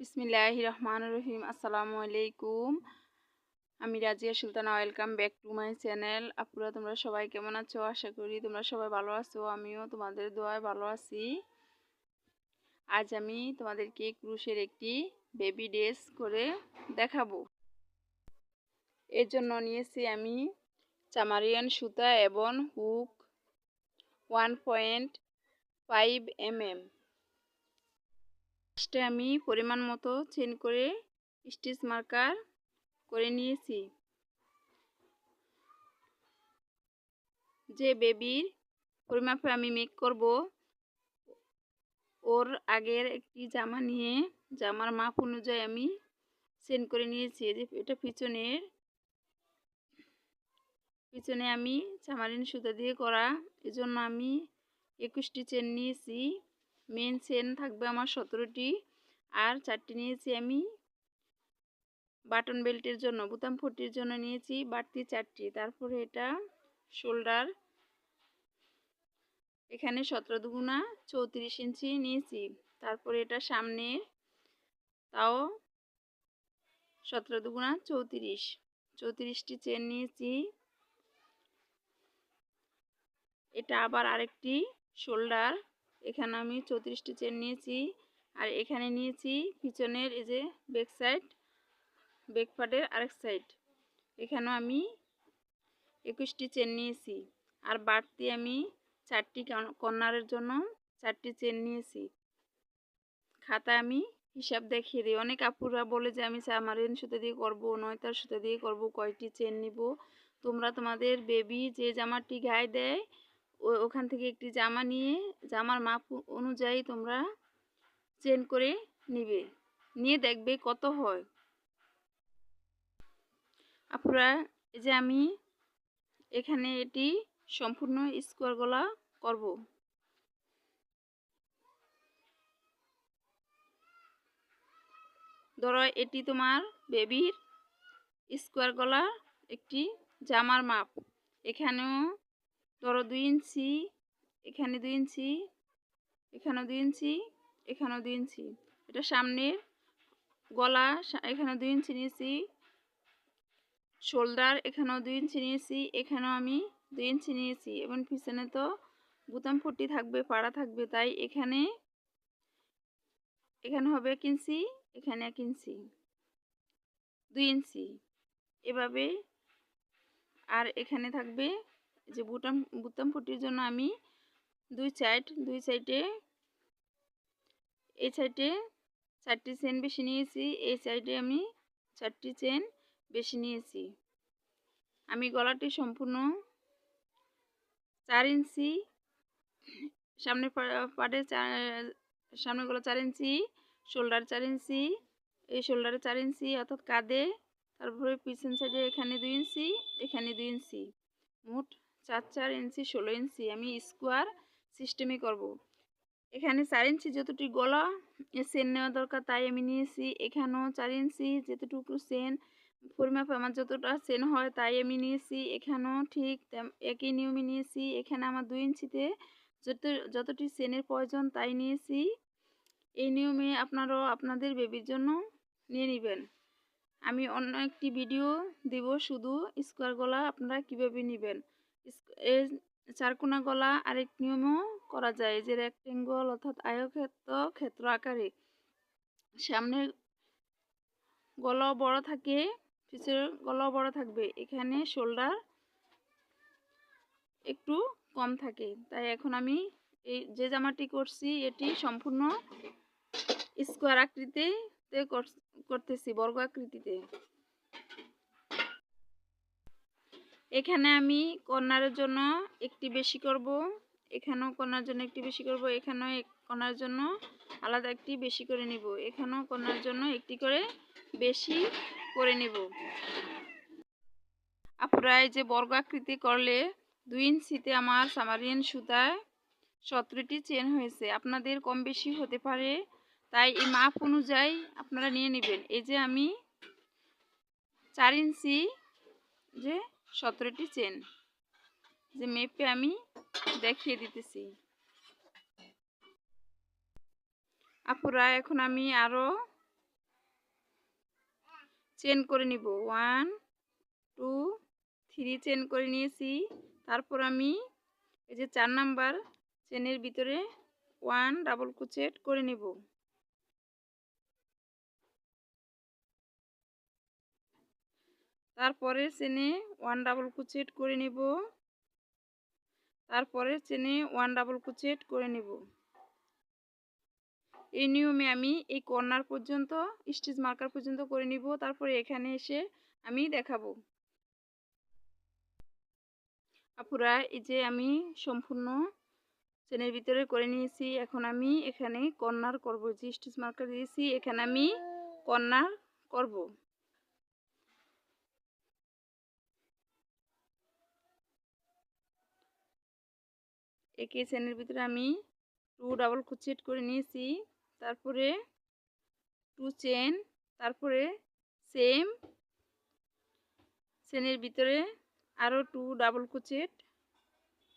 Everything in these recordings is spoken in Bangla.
বিসমিল্লাহ রহমান রহিম। আসসালামু আলাইকুম। আমি Razia Sultana. Welcome back to my channel আপুরা, তোমরা সবাই কেমন আছো? আশা করি তোমরা সবাই ভালো আছো। আমিও তোমাদের দোয়ায় ভালো আছি। আজ আমি তোমাদেরকে ক্রুশের একটি বেবি ড্রেস করে দেখাবো। এর জন্য নিয়েছি আমি চামারিয়ান সুতা এবং hook one point five M M. ফার্স্টে আমি পরিমাণ মতো চেন করে স্টিচ মার্কার করে নিয়েছি। যে বেবির পরিমাপে আমি মেক করব, ওর আগের একটি জামা নিয়ে জামার মাপ অনুযায়ী আমি চেন করে নিয়েছি। যে এটা পিছনের, পিছনে আমি চামারিন সুতা দিয়ে করা, এজন্য আমি একুশটি চেন নিয়েছি। মেন চেন থাকবে আমার সতেরোটি। আর চারটি নিয়েছি আমি বাটন বেল্টের জন্য, বুতাম ফুটির জন্য নিয়েছি বাড়তি চারটি। তারপরে এটা শোল্ডার এখানে সতেরো দুগুণা চৌত্রিশ ইঞ্চি নিয়েছি। তারপরে এটা সামনে তাও সতেরো দুগুণা চৌত্রিশ। চৌত্রিশটি চেন নিয়েছি। এটা আবার আরেকটি শোল্ডার এখানে আমি চৌত্রিশটি চেন নিয়েছি। আর এখানে নিয়েছি পিছনের এই যে ব্যাক সাইড ব্যাক পার্টের আরেক সাইড এখানেও আমি একুশটি চেন নিয়েছি। আর বাড়তি আমি চারটি কর্নারের জন্য চারটি চেন নিয়েছি। খাতা আমি হিসাব দেখিয়ে দিই। অনেক আপুরা বলে যে, আমি সামারিন সুতো দিয়ে করব, নয়তার সুতো দিয়ে করব, কয়টি চেন নিব? তোমরা তোমাদের বেবি যে জামাটি গায়ে দেয় ওখান থেকে একটি জামা নিয়ে, জামার মাপ অনুযায়ী তোমরা চেন করে নিবে। নিয়ে দেখবে কত হয়। আপনারা এই যে আমি এখানে এটি সম্পূর্ণ স্কোয়ার গলা করব। ধরো এটি তোমার বেবির স্কোয়ার গলা একটি জামার মাপ। এখানেও ধরো দুই ইঞ্চি, এখানে দুই ইঞ্চি, এখানেও দুই ইঞ্চি, এখানেও দুই ইঞ্চি। এটা সামনের গলা এখানে দুই ইঞ্চি নিয়েছি। শোল্ডার, এখানেও দুই ইঞ্চি নিয়েছি, এখানেও আমি দুই ইঞ্চি নিয়েছি। এবং পিছনে তো বুতাম ফুটি থাকবে, পাড়া থাকবে, তাই এখানে এখানে হবে এক ইঞ্চি, এখানে এক ইঞ্চি, দুই ইঞ্চি। এভাবে, আর এখানে থাকবে যে বুটাম বুতাম ফুটির জন্য আমি দুই সাইড দুই সাইডে এই সাইডে চারটি চেন বেশি নিয়েছি, এই সাইডে আমি চারটি চেন বেশি নিয়েছি। আমি গলাটি সম্পূর্ণ চার ইঞ্চি, সামনে পাটে সামনে গলা চার ইঞ্চি শোল্ডার চার ইঞ্চি, এই শোল্ডারে চার ইঞ্চি, অর্থাৎ কাঁধে, তারপরে পিছন সাইডে এখানে দুই ইঞ্চি, এখানে দুই ইঞ্চি। মোট চার চার ইঞ্চি, ষোলো ইঞ্চি আমি স্কোয়ার সিস্টেমে করব। এখানে চার ইঞ্চি যতটি গলা সেন নেওয়া দরকার তাই আমি নিয়েছি। এখানেও চার ইঞ্চি, যতটুকু সেন পরিমাপ আমার যতটা সেন হয় তাই আমি নিয়েছি। এখানেও ঠিক একই নিয়মে নিয়েছি। এখানে আমার দুই ইঞ্চিতে যত, যতটি সেনের প্রয়োজন তাই নিয়েছি। এই নিয়মে আপনারাও আপনাদের বেবির জন্য নিয়ে নেবেন। আমি অন্য একটি ভিডিও দিব শুধু স্কোয়ার গলা আপনারা কীভাবে নেবেন। এর চারকোনা গলা আরেক নিয়মও করা যায় যে রেক্টেঙ্গল অর্থাৎ আয়ক্ষেত্র ক্ষেত্র আকারে। সামনের গলাও বড় থাকে পিছের গলাও বড় থাকবে। এখানে শোল্ডার একটু কম থাকে। তাই এখন আমি এই যে জামাটি করছি, এটি সম্পূর্ণ স্কোয়ার আকৃতিতে করতেছি, বর্গ আকৃতিতে। এখানে আমি কর্নারের জন্য একটি বেশি করব, এখানেও কন্যার জন্য একটি বেশি করব, এখানেও কর্নার জন্য আলাদা একটি বেশি করে নিব, এখানেও কন্যার জন্য একটি করে বেশি করে নিব। আপনারা যে বর্গ আকৃতি করলে দুই ইঞ্চিতে আমার সামারিয়ান সুতায় সতেরোটি চেন হয়েছে, আপনাদের কম বেশি হতে পারে, তাই এই মাপ অনুযায়ী আপনারা নিয়ে নেবেন। এই যে আমি চার ইঞ্চি যে সতেরোটি চেন যে মেপে আমি দেখিয়ে দিতেছি। আপুরা, এখন আমি আরও চেন করে নিব। ওয়ান টু থ্রি চেন করে নিয়েছি। তারপর আমি এই যে চার নাম্বার চেনের ভিতরে ওয়ান ডাবল কুচেট করে নেব। তারপরে চেনে ওয়ান ডাবল কুচেট করে নেব। তারপরে চেনে ওয়ান ডাবল কুচেট করে নেব। এই নিয়মে আমি এই কর্নার পর্যন্ত স্টিচ মার্কার পর্যন্ত করে নিব। তারপরে এখানে এসে আমি দেখাবো। আপুরা, এই যে আমি সম্পূর্ণ চেনের ভিতরে করে নিয়েছি। এখন আমি এখানে কর্নার করব। যে স্টিচ মার্কার দিয়েছি, এখানে আমি কর্নার করব। একে চেনের ভিতরে আমি টু ডাবল কুচেট করে নিয়েছি। তারপরে টু চেন তারপরে সেম চেনের ভিতরে আরও টু ডাবল কুচেট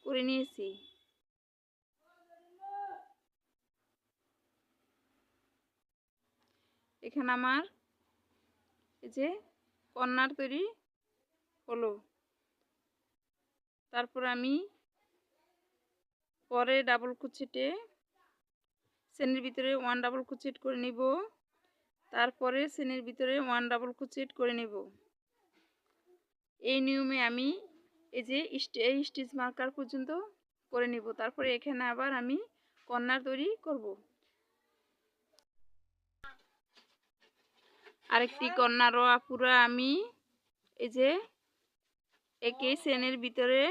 করে নিয়েছি। এখানে আমার এই যে কর্নার তৈরি হলো। তারপর আমি পরে ডাবল কুচিটে শ্রেণির ভিতরে ওয়ান ডাবল কুচিট করে নিব। তারপরে শ্রেণির ভিতরে ওয়ান ডাবল কুচিট করে নেব। এই নিয়মে আমি এই যে এই স্টিচ মার্কার পর্যন্ত করে নিব। তারপরে এখানে আবার আমি কর্নার তৈরি করব। আরেকটি কর্নারও পুরো আমি এই যে একই চেনের ভিতরে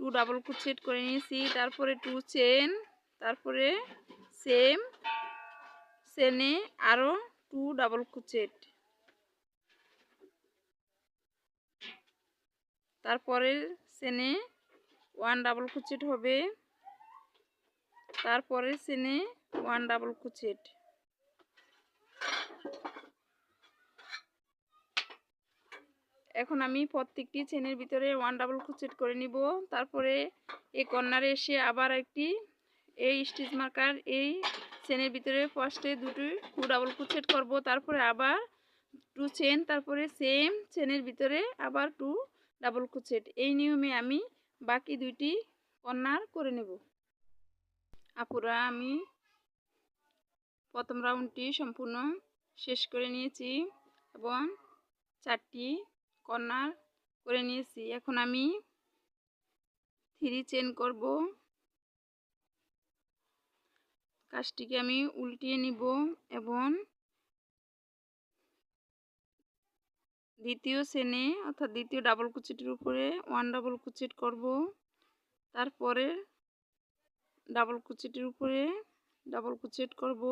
টু ডাবল কুচেট করে নিয়েছি। তারপরে টু চেন তারপরে সেম চেনে আরও টু ডাবল কুচেট তারপরে চেনে ওয়ান ডাবল কুচেট হবে। তারপরে চেনে ওয়ান ডাবল কুচেট এখন আমি প্রত্যেকটি চেনের ভিতরে ওয়ান ডাবল কুচেট করে নিব। তারপরে এই কর্নারে এসে আবার একটি এই স্টিচ মার্কার এই চেনের ভিতরে ফার্স্টে দুটি টু ডাবল কুচেট করব। তারপরে আবার টু চেন তারপরে সেম চেনের ভিতরে আবার টু ডাবল কুচেট এই নিয়মে আমি বাকি দুইটি কর্নার করে নেব। আপুরা, আমি প্রথম রাউন্ডটি সম্পূর্ণ শেষ করে নিয়েছি এবং চারটি কর্নার করে নিয়েছি। এখন আমি থ্রি চেন করব। কাজটিকে আমি উল্টিয়ে নিব এবং দ্বিতীয় চেনে অর্থাৎ দ্বিতীয় ডাবল কুচিটির উপরে ওয়ান ডাবল কুচিট করব। তারপরে ডাবল কুচিটির উপরে ডাবল কুচিট করব।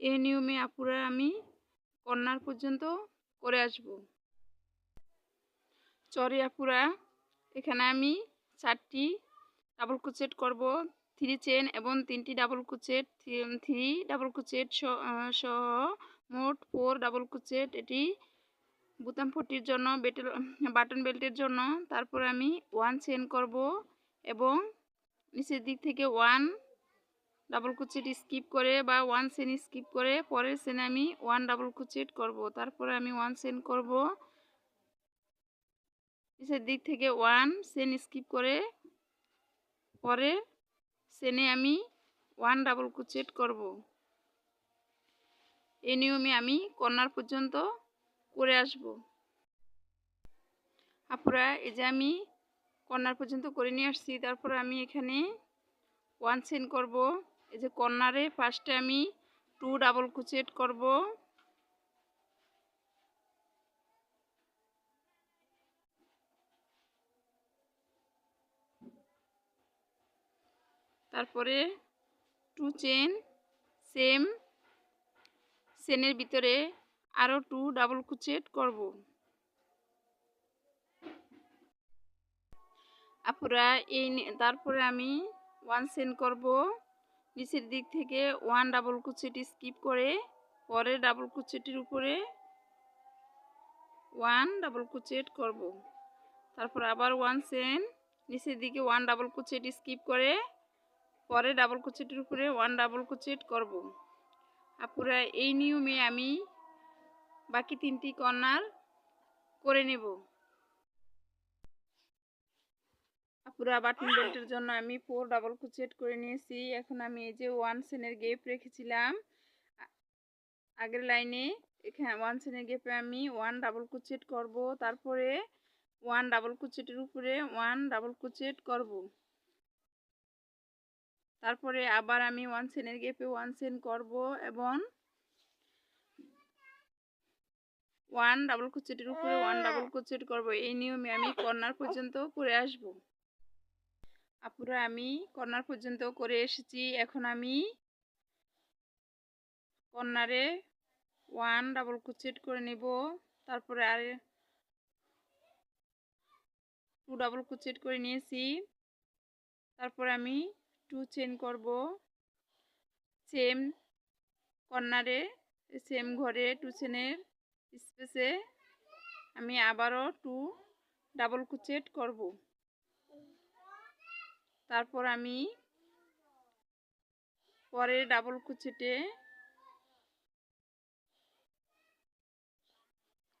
এই নিয়মে আপুরা আমি কর্নার পর্যন্ত করে আসব। চরিয়াপুরা এখানে আমি চারটি ডাবল কুচেট করব। থ্রি চেন এবং তিনটি double crochet three double crochet সহ মোট ফোর ডাবল কুচেট এটি বুতাম ফটির জন্য, বেটেল বাটন বেল্টের জন্য। তারপর আমি ওয়ান চেন করব এবং নিচের দিক থেকে ওয়ান ডাবল কুচিট স্কিপ করে বা ওয়ান সেন স্কিপ করে পরের সেনে আমি ওয়ান ডাবল কুচিট করব। তারপরে আমি ওয়ান সেন করব। নিচের দিক থেকে ওয়ান সেন স্কিপ করে পরে সেনে আমি ওয়ান ডাবল কুচিট করব। এই নিয়মে আমি কর্নার পর্যন্ত করে আসব। আপুরা, এই যে আমি কর্নার পর্যন্ত করে নিয়ে আসছি, তারপর আমি এখানে ওয়ান সেন করব। এই যে কর্নারে ফার্স্টে আমি টু ডাবল কুচেট করব। তারপরে টু চেন সেম চেনের ভিতরে আরও টু ডাবল কুচেট করব। আপুরা এই তারপরে আমি ওয়ান সেন করব। নিচের দিক থেকে ওয়ান ডাবল কুচিটি স্কিপ করে পরে ডাবল কুচিটির উপরে ওয়ান ডাবল কুচেট করব। তারপর আবার ওয়ান সেন নিচের দিকে ওয়ান ডাবল কুচেট স্কিপ করে পরে ডাবল কুচিটির উপরে ওয়ান ডাবল কুচেট করব। আপুরা, এই নিয়মে আমি বাকি তিনটি কর্নার করে নেব। আপুরা বাটন বেল্টের জন্য আমি ফোর ডাবল কুচেট করে নিয়েছি। এখন আমি এই যে ওয়ান সেনের গেপ রেখেছিলাম। আগের লাইনে এখানে ওয়ান সেনের গেপে আমি ওয়ান ডাবল কুচেট করব। তারপরে ওয়ান ডাবল কুচেটের উপরে ওয়ান ডাবল কুচেট করব। তারপরে আবার আমি ওয়ান সেনের গেপে ওয়ান সেন করব এবং ওয়ান ডাবল কুচেটের উপরে ওয়ান ডাবল কুচেট করব। এই নিয়মে আমি কর্নার পর্যন্ত করে আসব। আপুরা, আমি কর্নার পর্যন্ত করে এসেছি। এখন আমি কর্নারে ওয়ান ডাবল কুচেট করে নেব। তারপরে আর টু ডাবল কুচেট করে নিয়েছি। তারপরে আমি টু চেন করব। সেম কর্নারে, সেম ঘরে টু চেনের স্পেসে আমি আবারও টু ডাবল কুচেট করব। তারপর আমি পরে ডাবল কুচেটে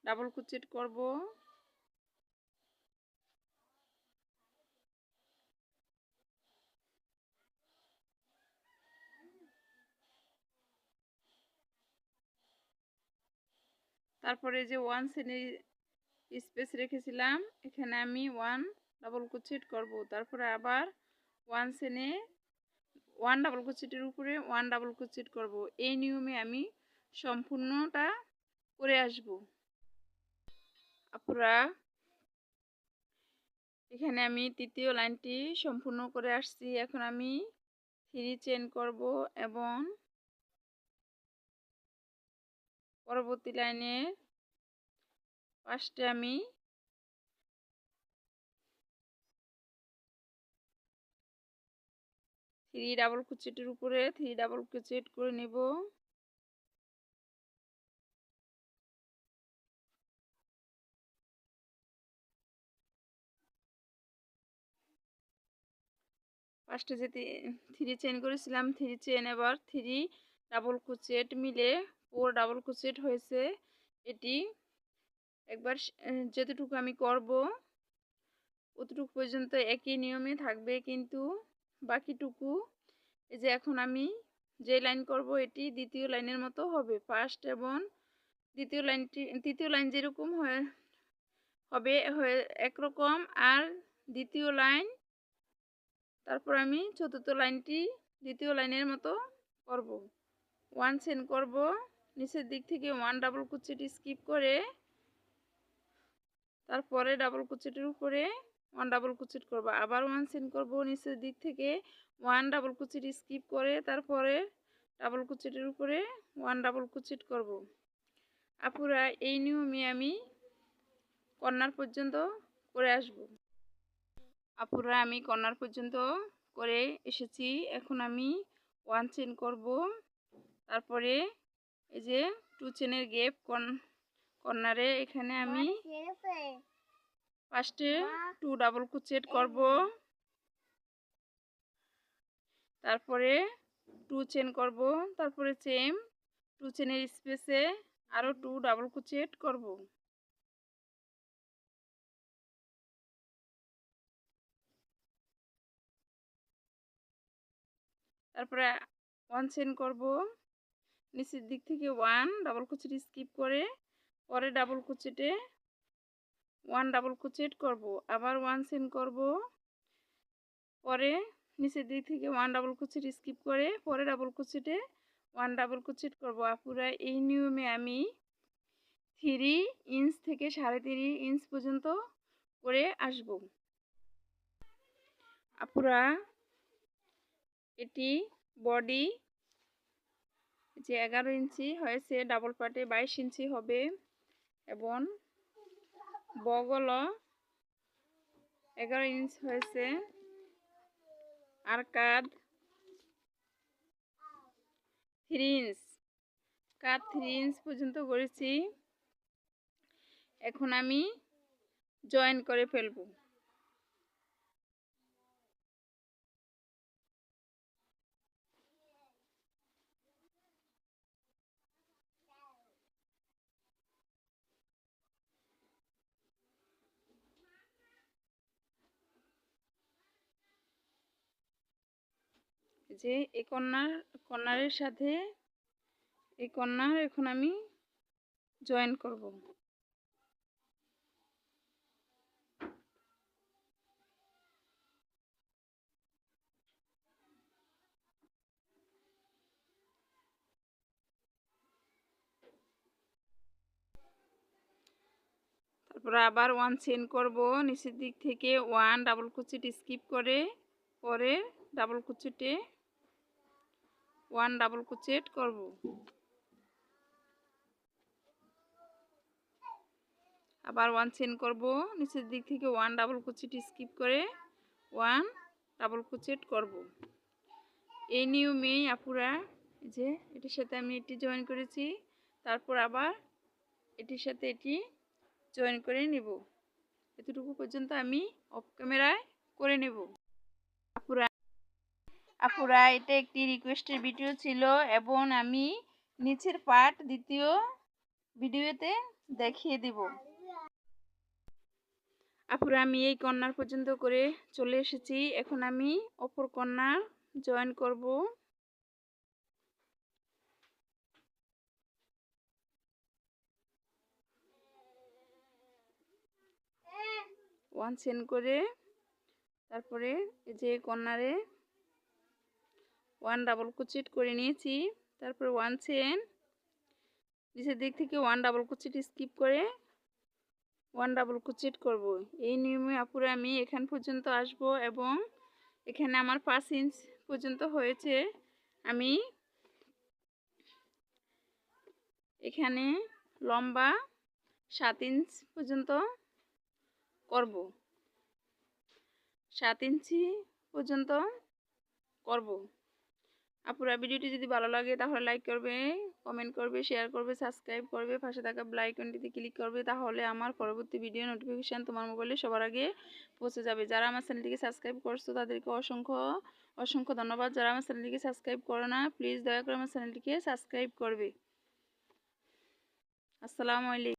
ডাবল কুচেট করব। তারপরে যে ওয়ান সেনের স্পেস রেখেছিলাম, এখানে আমি ওয়ান ডাবল কুচিট করব। তারপরে আবার ওয়ান সেনে ওয়ান ডাবল কুচিটের উপরে ওয়ান ডাবল কুচিট করব। এই নিয়মে আমি সম্পূর্ণটা করে আসব। আপুরা এখানে আমি তৃতীয় লাইনটি সম্পূর্ণ করে আসছি। এখন আমি থ্রি চেন করব এবং পরবর্তী লাইনে ফার্স্টে আমি থ্রি ডাবল কুচিটের উপরে থ্রি ডাবল কুচিট করে নেব। ফার্স্টে যে থ্রি চেন করেছিলাম থ্রি চেন এবার থ্রি ডাবল কুচেট মিলে ফোর ডাবল কুচেট হয়েছে। এটি একবার যতটুকু আমি করব, অতটুকু পর্যন্ত একই নিয়মে থাকবে কিন্তু বাকিটুকু। এই যে এখন আমি যে লাইন করব এটি দ্বিতীয় লাইনের মতো হবে। ফার্স্ট এবং দ্বিতীয় লাইনটি, তৃতীয় লাইন যেরকম হয়ে, হবে একরকম। আর দ্বিতীয় লাইন, তারপর আমি চতুর্থ লাইনটি দ্বিতীয় লাইনের মতো করব। ওয়ান সেন করব। নিচের দিক থেকে ওয়ান ডাবল কুচিটি স্কিপ করে, তারপরে ডাবল কুচিটির উপরে ওয়ান ডাবল কুচিট করব। আবার ওয়ান সেন করব নিচের দিক থেকে। ওয়ান ডাবল কুচিট স্কিপ করে তারপরে ডাবল কুচিটের উপরে ওয়ান ডাবল কুচিট করব। আপুরা, এই নিয়মে আমি কর্নার পর্যন্ত করে আসব। আপুরা, আমি কর্নার পর্যন্ত করে এসেছি। এখন আমি ওয়ান চেন করব। তারপরে এই যে টু চেনের গেপ কর্নারে এখানে আমি ফার্স্টে টু ডাবল কুচেট করব। তারপরে টু চেন করব। তারপরে চেম টু চেনের স্পেসে আরও টু ডাবল কুচেট করব। তারপরে ওয়ান চেন করব। নিচের দিক থেকে ওয়ান ডাবল কুচিট স্কিপ করে পরে ডাবল কুচিটে ওয়ান ডাবল কুচিট করব, আবার ওয়ান চেন করব। পরে নিচের দিক থেকে ওয়ান ডাবল কুচিট স্কিপ করে, পরে ডাবল কুচিটে ওয়ান ডাবল কুচিট করব। আপুরা, এই নিয়মে আমি থ্রি ইঞ্চ থেকে সাড়ে তিরি ইঞ্চ পর্যন্ত করে আসব। আপুরা, এটি বডি যে এগারো ইঞ্চি হয়েছে ডাবল পার্টে বাইশ ইঞ্চি হবে এবং বগল এগারো ইঞ্চ হয়েছে। আর কাঁধ থ্রি ইঞ্চ। কাঁধ থ্রি ইঞ্চ পর্যন্ত করেছি। এখন আমি জয়েন করে ফেলব। যে এই কন্যার কর্নারের সাথে এই কন্যার এখন আমি জয়েন করব। তারপরে আবার ওয়ান চেন করব, নিচের দিক থেকে ওয়ান ডাবল কুচিট স্কিপ করে, পরে ডাবল কুচিটে ওয়ান ডাবল কুচিট করব। আবার ওয়ান চেন করব। নিচের দিক থেকে ওয়ান ডাবল কুচিট স্কিপ করে ওয়ান ডাবল কুচিট করব। এই নিয়মেই আপুরা যে এটির সাথে আমি এটি জয়েন করেছি, তারপর আবার এটির সাথে এটি জয়েন করে নেব। এতটুকু পর্যন্ত আমি অফ ক্যামেরায় করে নেব। আপুরা, এটা একটি রিকোয়েস্টের ভিডিও ছিল এবং আমি নিচের পার্ট দ্বিতীয় ভিডিওতে দেখিয়ে দিব। আপুরা, আমি এই কন্যার পর্যন্ত করে চলে এসেছি। এখন আমি অপর কন্যার জয়েন করব। ওয়ান চেন করে তারপরে যে কর্নারে ওয়ান ডাবল কুচিট করে নিয়েছি তারপর ওয়ান চেন নিচের দিক থেকে ওয়ান ডাবল কুচিট স্কিপ করে ওয়ান ডাবল কুচিট করব এই নিয়মে আপুরে আমি এখান পর্যন্ত আসব এবং এখানে আমার পাঁচ ইঞ্চ পর্যন্ত হয়েছে আমি এখানে লম্বা সাত ইঞ্চ পর্যন্ত করব। সাত ইঞ্চি পর্যন্ত করব। আপুরা ভিডিওটি যদি ভালো লাগে তাহলে লাইক করবে কমেন্ট করবে শেয়ার করবে সাবস্ক্রাইব করবে, পাশে থাকা ব্লাইকনটিতে ক্লিক করবে, তাহলে আমার পরবর্তী ভিডিও নোটিফিকেশান তোমার মোবাইলে সবার আগে পৌঁছে যাবে। যারা আমার চ্যানেলটিকে সাবস্ক্রাইব করছ তাদেরকে অসংখ্য অসংখ্য ধন্যবাদ। যারা আমার চ্যানেলটিকে সাবস্ক্রাইব করো না প্লিজ দয়া করে আমার চ্যানেলটিকে সাবস্ক্রাইব করবে। আসসালামু আলাইকুম।